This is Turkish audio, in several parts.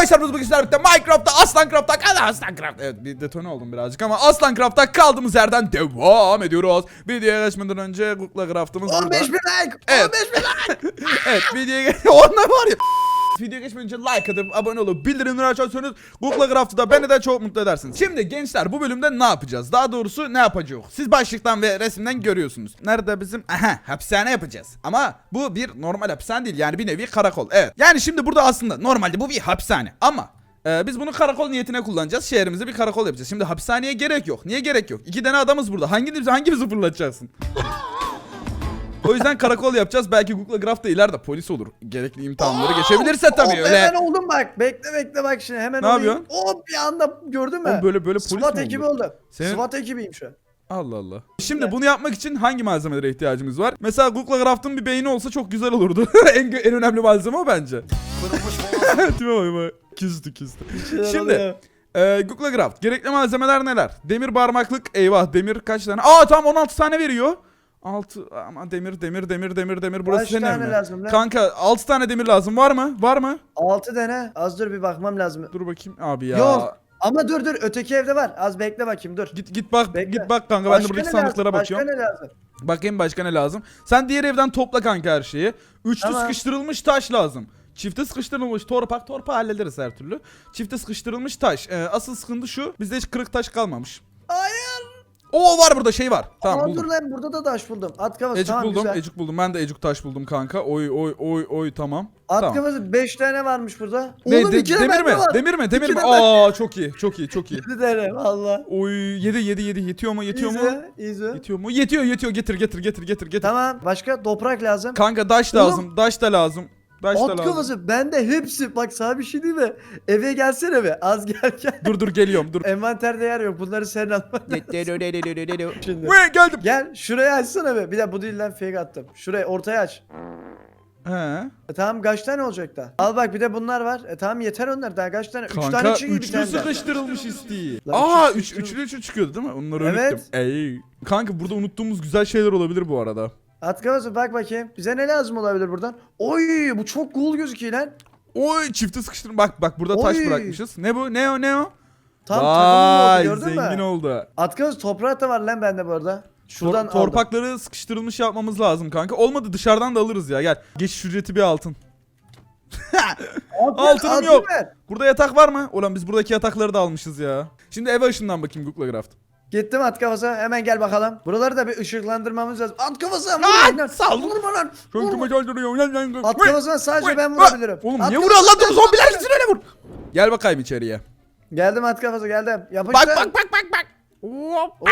Arkadaşlar biz bugün sizlerle birlikte Minecraft'ta Aslancraft'ta Hadi Aslancraft Evet bir detone oldum birazcık ama Aslancraft'ta kaldığımız yerden devam ediyoruz. Videoya geçmeden önce Google'a craftımız burada. 15 bin like. Evet. 15 bin like. evet videoya geç... Onlar var ya. Videoya geçmeden önce like atıp abone olup bildirimleri açarsanız Google Craft'ı da beni de çok mutlu edersiniz. Şimdi gençler bu bölümde ne yapacağız? Daha doğrusu ne yapacağız? Siz başlıktan ve resimden görüyorsunuz. Nerede bizim? Aha hapishane yapacağız. Ama bu bir normal hapishane değil yani bir nevi karakol. Evet. Yani şimdi burada aslında normalde bu bir hapishane ama ee, biz bunu karakol niyetine kullanacağız. Şehrimizde bir karakol yapacağız. Şimdi hapishaneye gerek yok. Niye gerek yok? İki tane adamız burada. Hangimizi hangimizi fırlatacaksın? O yüzden karakol yapacağız. Belki Google Graph da ileride polis olur. Gerekli imtihanları geçebilirse tabii Hop, öyle. Hemen oldum bak. Bekle bekle bak şimdi hemen Ne olayım. yapıyorsun? Hop bir anda gördün mü? Oğlum böyle böyle polis SWAT mi ekibi oldu? oldu. Senin- SWAT ekibiyim şu an. Allah Allah. Şimdi bunu yapmak için hangi malzemelere ihtiyacımız var? Mesela Google Graph'ın bir beyni olsa çok güzel olurdu. en, en önemli malzeme o bence. Tipe bak bak. Küstü küstü. Şimdi e, Google Graph. Gerekli malzemeler neler? Demir parmaklık. Eyvah demir kaç tane? Aa tamam 16 tane veriyor. 6 ama demir demir demir demir demir burası Kaç senin tane evin lazım lan? Kanka 6 tane demir lazım var mı? Var mı? 6 tane. Az dur bir bakmam lazım. Dur bakayım abi ya. Yok. Ama dur dur öteki evde var. Az bekle bakayım dur. Git git bak Bekle. git bak kanka ben de buradaki sandıklara lazım? bakıyorum. Başka ne lazım? Bakayım başka ne lazım. Sen diğer evden topla kanka her şeyi. Üçlü Tamam. sıkıştırılmış taş lazım. Çifte sıkıştırılmış torpak torpa hallederiz her türlü. Çifte sıkıştırılmış taş. Ee, asıl sıkıntı şu. Bizde hiç kırık taş kalmamış. Hayır. Oo var burada şey var. Tamam Aa, buldum. dur lan burada da taş buldum. At kafası Ecuk tamam buldum, güzel. ecuk buldum. Ben de ecuk taş buldum kanka. Oy oy oy oy tamam. At tamam. kafası 5 tane varmış burada. Ne, Oğlum de- iki de demir bende mi? var. Demir mi? Demir İki mi? ben- Aa çok iyi, çok iyi, çok iyi. Bir tane valla. Oy 7 7 7 yetiyor mu? Yetiyor mu? İyi İyi Yetiyor mu? Yetiyor, yetiyor. Getir, getir, getir, getir, getir. Tamam başka toprak lazım. Kanka daş Oğlum. lazım. Daş da lazım. Lazım. kafası bende hepsi. Bak sana bir şey diyeyim mi? Eve gelsene be. Az gel gel. Dur dur geliyorum. Dur. Envanterde yer yok. Bunları sen alman şimdi. Ve geldim. Gel şurayı açsana be. Bir de bu değil lan fake attım. Şurayı ortaya aç. He. E tamam kaç tane olacak da? Al bak bir de bunlar var. E tamam yeter onlar daha kaç tane? Üç tane Kanka çıkıyor bir üçlü tane. daha. sıkıştırılmış isteği. Lan Aa üçlü üç, üçlü üçlü çıkıyordu değil mi? Onları Evet. unuttum. Ey. Kanka burada unuttuğumuz güzel şeyler olabilir bu arada. At kafası bak bakayım. Bize ne lazım olabilir buradan? Oy bu çok cool gözüküyor lan. Oy çifte sıkıştırın. Bak bak burada taş Oy. bırakmışız. Ne bu? Ne o ne o? Tam Vay oldu gördün zengin mü? oldu. At kafası toprak da var lan bende bu arada. Şuradan Tor- aldım. torpakları sıkıştırılmış yapmamız lazım kanka. Olmadı dışarıdan da alırız ya. Gel. Geçiş ücreti bir altın. Altın- Altınım altın yok. ver. Burada yatak var mı? Ulan biz buradaki yatakları da almışız ya. Şimdi eve ışından bakayım Google Craft. Gittim at kafası hemen gel bakalım. Buraları da bir ışıklandırmamız lazım. At kafası Aa, vurma lan. sal. Vurma lan. Kime öldürüyor? Lan, lan, lan. At kafasına sadece ben vurabilirim. Oğlum At niye kafasına vuruyor lan? Zombiler gitsin öyle vur. Gel bakayım içeriye. Geldim at kafası geldim. Yapıştır. Bak bak bak bak bak. Hop.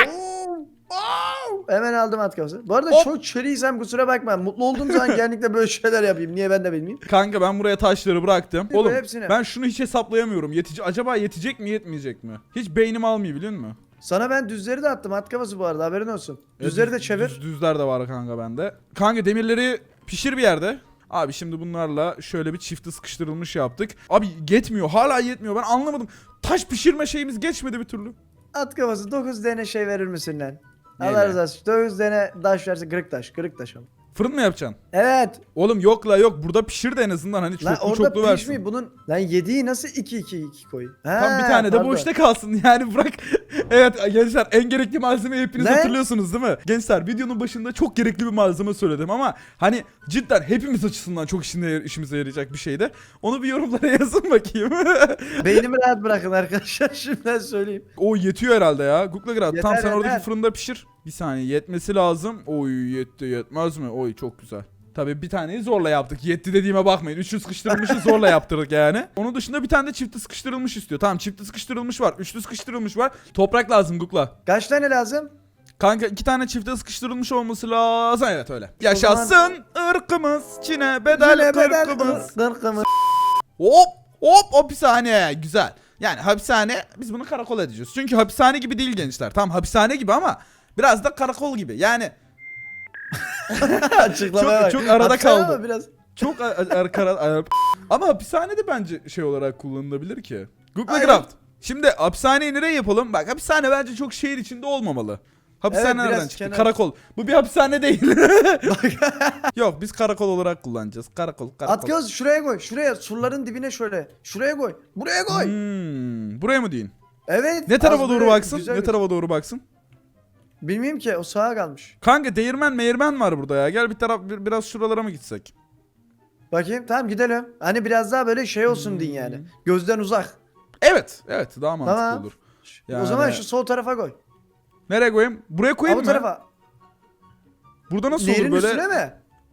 Hemen aldım at kafası. Bu arada Hop. çok çöriysem kusura bakma. Mutlu olduğum zaman genellikle böyle şeyler yapayım. Niye ben de bilmeyeyim. Kanka ben buraya taşları bıraktım. Oğlum hepsini. ben şunu hiç hesaplayamıyorum. Yetici acaba yetecek mi yetmeyecek mi? Hiç beynim almıyor biliyor musun? Sana ben düzleri de attım at kafası bu arada haberin olsun. Düzleri de çevir. düz- düzler de var kanka bende. Kanka demirleri pişir bir yerde. Abi şimdi bunlarla şöyle bir çifte sıkıştırılmış yaptık. Abi yetmiyor. Hala yetmiyor. Ben anlamadım. Taş pişirme şeyimiz geçmedi bir türlü. At kafası 9 tane şey verir misin lan? Neyle? Allah razı olsun. 9 tane taş versin kırık taş. Kırık taş ama. Fırın mı yapacaksın? Evet. Oğlum yok la yok. Burada pişir de en azından hani Lan çoklu orada çoklu versin. pişmiyor. Bunun lan yediği nasıl 2 2 2 koy? Tam bir tane de boşta kalsın yani bırak. evet gençler en gerekli malzemeyi hepiniz Ne? hatırlıyorsunuz değil mi? Gençler videonun başında çok gerekli bir malzeme söyledim ama hani cidden hepimiz açısından çok işine, işimize yarayacak bir şeydi. Onu bir yorumlara yazın bakayım. Beynimi rahat bırakın arkadaşlar şimdiden söyleyeyim. o yetiyor herhalde ya. Google Grad. Tam Yeter, sen oradaki yeter. fırında pişir. Bir saniye yetmesi lazım. Oy yetti yetmez mi? Oy çok güzel. Tabii bir taneyi zorla yaptık. Yetti dediğime bakmayın. Üçlü sıkıştırılmışı zorla yaptırdık yani. Onun dışında bir tane de çifti sıkıştırılmış istiyor. Tamam çifti sıkıştırılmış var. Üçlü sıkıştırılmış var. Toprak lazım Google'a. Kaç tane lazım? Kanka iki tane çifte sıkıştırılmış olması lazım. Evet öyle. Yaşasın ırkımız. Çin'e bedel kırkımız. kırkımız. Hop hop hapishane. Güzel. Yani hapishane biz bunu karakol edeceğiz. Çünkü hapishane gibi değil gençler. Tamam hapishane gibi ama biraz da karakol gibi. Yani Açıklamaya Çok- bak. çok arada kaldı. Biraz. çok a- a- arkara a- ama hapishane de bence şey olarak kullanılabilir ki. Google Aynen. Craft. Şimdi hapishaneyi nereye yapalım? Bak hapishane bence çok şehir içinde olmamalı. Hapishane Evet, nereden çıktı? kenar. Karakol. Bu bir hapishane değil. Yok biz karakol olarak kullanacağız. Karakol, karakol. At göz şuraya koy. Şuraya surların dibine şöyle. Şuraya koy. Buraya koy. Hmm, buraya mı deyin? Evet. Ne tarafa az doğru böyle baksın? güzel Ne bir- tarafa doğru baksın? Bilmiyorum ki o sağa kalmış. Kanka değirmen meyirmen var burada ya. Gel bir taraf bir- biraz şuralara mı gitsek? Bakayım tamam gidelim. Hani biraz daha böyle şey olsun din yani. Gözden uzak. Evet, evet daha mantıklı Tamam. olur. O Yani- zaman şu sol tarafa koy. Nereye koyayım? Buraya Ha, koyayım bu mı? tarafa. Burada nasıl Nehrin olur böyle? üstüne mi?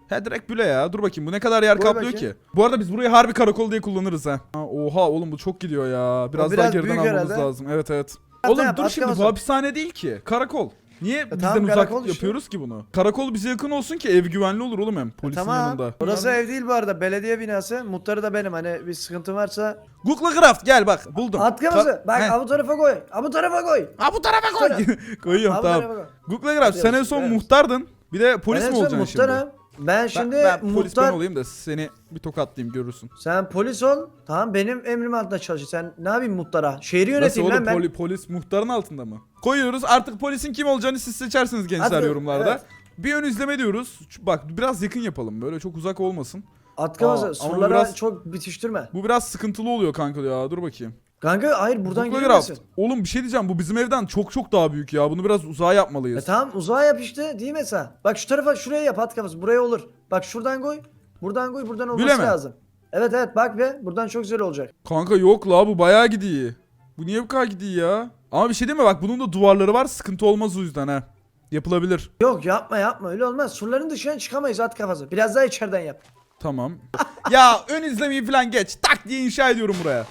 He direkt büle ya. Dur bakayım bu ne kadar yer Koy kaplıyor bakayım. ki? Bu arada biz burayı harbi karakol diye kullanırız ha. ha. Oha oğlum bu çok gidiyor ya. Biraz, biraz daha geriden almamız herhalde. lazım. Evet evet. Oğlum dur şimdi bu hapishane değil ki. Karakol. Niye bizden tamam, uzak karakol yapıyoruz ki bunu? Karakol bize yakın olsun ki ev güvenli olur oğlum hem polisin Tamam. yanında. Burası ev değil bu arada. Belediye binası. Muhtarı da benim. Hani bir sıkıntı varsa. Google Craft gel bak buldum. At kafası. Ka- Bak ha bu tarafa koy. Ha bu tarafa koy. Ha bu tarafa koy. Koyuyorum tamam. Google Craft sen en son muhtardın. Bir de polis Ben en mi son olacaksın şimdi? muhtarım. Ben Ben, şimdi ben polis ben olayım da seni bir tokatlayayım görürsün. Sen polis ol. Tamam benim emrim altında çalışır. Sen ne yapayım muhtara? Şehri Nasıl yöneteyim oğlum lan ben. poli- polis muhtarın altında mı? Koyuyoruz artık polisin kim olacağını siz seçersiniz gençler Hadi, yorumlarda. evet. Bir ön izleme diyoruz. Bak biraz yakın yapalım böyle çok uzak olmasın. At Aa, kafası. ama Surlara biraz- çok bitiştirme. Bu biraz sıkıntılı oluyor kanka ya dur bakayım. Kanka hayır buradan. Craft. Oğlum bir şey diyeceğim bu bizim evden çok çok daha büyük ya. Bunu biraz uzağa E yapmalıyız. tamam uzağa yap işte değil mi sen? Bak şu tarafa şuraya yap at kafası. Buraya olur. Bak şuradan koy. Buradan koy. Buradan olması Böyle mi? lazım. Evet evet bak be. Buradan çok güzel olacak. Kanka yok la bu bayağı gidiyor. Bu niye bu kadar gidiyor ya? Ama bir şey değil mi bak bunun da duvarları var sıkıntı olmaz o yüzden ha. Yapılabilir. Yok yapma yapma öyle olmaz. Surların dışına çıkamayız at kafası. Biraz daha içeriden yap. Tamam. ya ön izlemeyi falan geç. Tak diye inşa ediyorum buraya.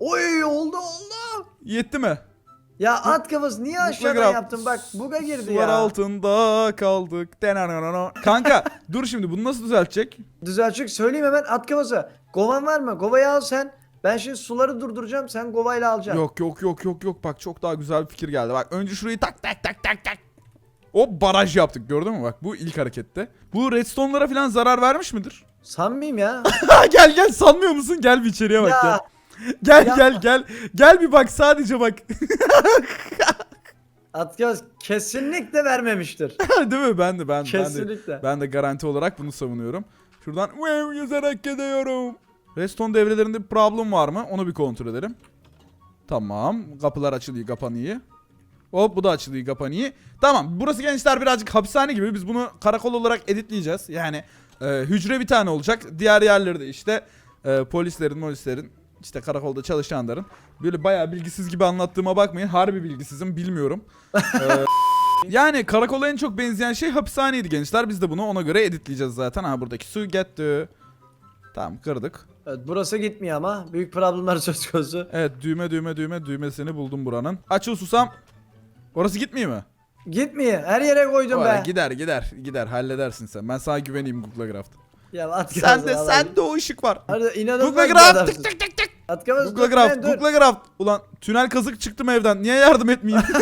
Oy oldu oldu. Yetti mi? Ya at kafası niye aşağıdan Grab. yaptın bak buga girdi Sular ya. altında kaldık. Denanana. Kanka dur şimdi bunu nasıl düzeltecek? Düzeltecek söyleyeyim hemen at kafası. Govan var mı? Govayı al sen. Ben şimdi suları durduracağım sen govayla alacaksın. Yok yok yok yok yok bak çok daha güzel bir fikir geldi. Bak önce şurayı tak tak tak tak tak. O baraj yaptık gördün mü bak bu ilk harekette. Bu redstone'lara falan zarar vermiş midir? Sanmayayım ya. gel gel sanmıyor musun? Gel bir içeriye bak Ya. gel. Gel Ya. gel gel. Gel bir bak sadece bak. At kafası kesinlikle vermemiştir. Değil mi? Ben de ben, ben de. Kesinlikle. Ben de garanti olarak bunu savunuyorum. Şuradan wow yazarak gidiyorum. Redstone devrelerinde bir problem var mı? Onu bir kontrol edelim. Tamam. Kapılar açılıyor, kapanıyor. Hop bu da açılıyor, kapanıyor. Tamam. Burası gençler birazcık hapishane gibi. Biz bunu karakol olarak editleyeceğiz. Yani e, hücre bir tane olacak. Diğer yerleri de işte e, polislerin, polislerin işte karakolda çalışanların böyle bayağı bilgisiz gibi anlattığıma bakmayın. Harbi bilgisizim, bilmiyorum. E, yani karakola en çok benzeyen şey hapishaneydi gençler. Biz de bunu ona göre editleyeceğiz zaten. Ha buradaki su gitti. Tamam kırdık. Evet, burası gitmiyor ama büyük problemler söz konusu. Evet düğme düğme düğme düğmesini buldum buranın. Açıl susam. Orası gitmiyor mu? Gitmiyor. Her yere koydum Oraya be. gider gider gider halledersin sen. Ben sana güveneyim Google Craft. Ya at Sen de sen de o ışık var. Hadi inanılmaz Google adamsın. tık tık tık tık. At kafası Google Craft dur. Google Craft. Ulan tünel kazık çıktım evden. Niye yardım etmeyeyim?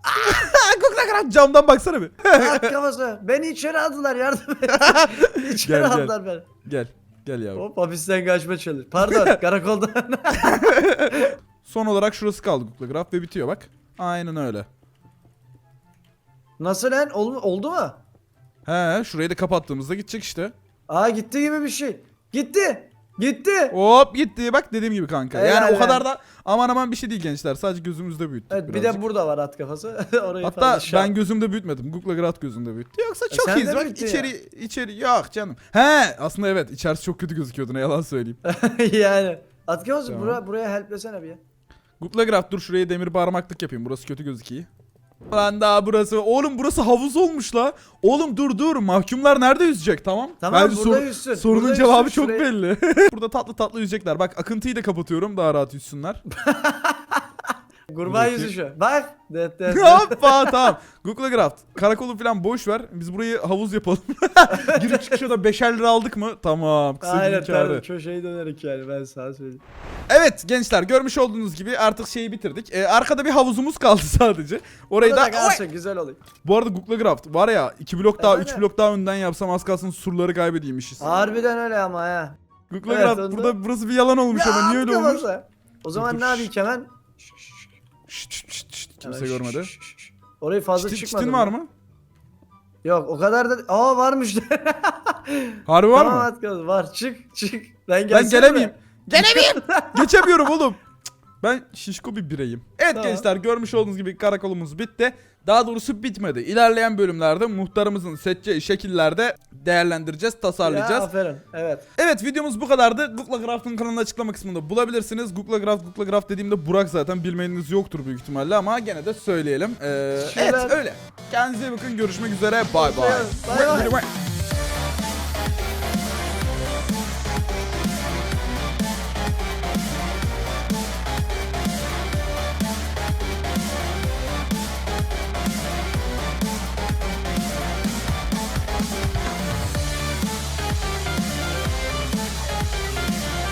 Google Craft camdan baksana bir. At kafası. Beni içeri aldılar yardım et. içeri Gel, gel. aldılar beni. gel. Gel yavrum. Hop hapisten kaçma çalış. Pardon karakoldan. Son olarak şurası kaldı Google Graph ve bitiyor bak. Aynen öyle. Nasıl lan? Oldu, oldu mu? He şurayı da kapattığımızda gidecek işte. Aa gitti gibi bir şey. Gitti. Gitti. Hop gitti bak dediğim gibi kanka. Helal yani o kadar da aman aman bir şey değil gençler. Sadece gözümüzde büyüttük Evet bir birazcık. de burada var at kafası. Orayı Hatta fazla şey ben gözümde büyütmedim. Google Graph gözümde büyüttü. Yoksa E çok sen iyiyiz. de Bak büyüttün içeri içeri yok canım. He aslında evet içerisi çok kötü gözüküyordu ne yalan söyleyeyim. yani. At kafası Tamam. buraya, buraya helplesene bir. Google Graph dur şuraya demir parmaklık yapayım. Burası kötü gözüküyor. Lan daha burası. Oğlum burası havuz olmuş la. Oğlum dur dur. Mahkumlar nerede yüzecek tamam? Tamam, Bence burada sor- yüzsün, Sorunun burada cevabı yüzsün, çok şuraya- belli. burada tatlı tatlı yüzecekler. Bak akıntıyı da kapatıyorum daha rahat yüzsünler. Kurbağa bakayım. yüzüşü. Bak. Det, det, det. Hoppa tamam. Google Graph. Karakolu falan boş ver. Biz burayı havuz yapalım. Girip çıkışa da beşer lira aldık mı? Tamam. Kısa Aynen gün kârı. tabii köşeyi dönerek yani ben sana söyleyeyim. Evet gençler görmüş olduğunuz gibi artık şeyi bitirdik. Ee, arkada bir havuzumuz kaldı sadece. Orayı Burada da... kalsın güzel oluyor. Bu arada Google Graph var ya 2 blok daha 3 Efendim? blok daha önden yapsam az kalsın surları kaybedeyim işi. Harbiden öyle ama ha. Google Evet, Graph onda- burada burası bir yalan olmuş ama niye öyle olmuş? kafası. O zaman Dur, ne yapayım hemen? Şşt, şşt, şşt, şşt. Kimse şş, görmedi. şş, şş, şş. Orayı fazla Çitin, çıkmadım. çitin var mı? Yok o kadar da. Aa varmış. Harbi var tamam mı? Atkalı var. Çık çık. Ben Ben gelsene gelemeyeyim. mi? Gelemeyeyim. Geçemiyorum oğlum. Ben şişko bir bireyim. Evet Tamam. gençler görmüş olduğunuz gibi karakolumuz bitti. Daha doğrusu bitmedi. İlerleyen bölümlerde muhtarımızın seçeceği şekillerde değerlendireceğiz, Ya, tasarlayacağız. aferin. Evet. Evet videomuz bu kadardı. Google Craft'ın kanalını açıklama kısmında bulabilirsiniz. Google Craft, Google Craft dediğimde Burak zaten bilmeyeniniz yoktur büyük ihtimalle ama gene de söyleyelim. Ee, Şuradan- evet öyle. Kendinize bakın. Görüşmek üzere. Bay bay. Bay bay.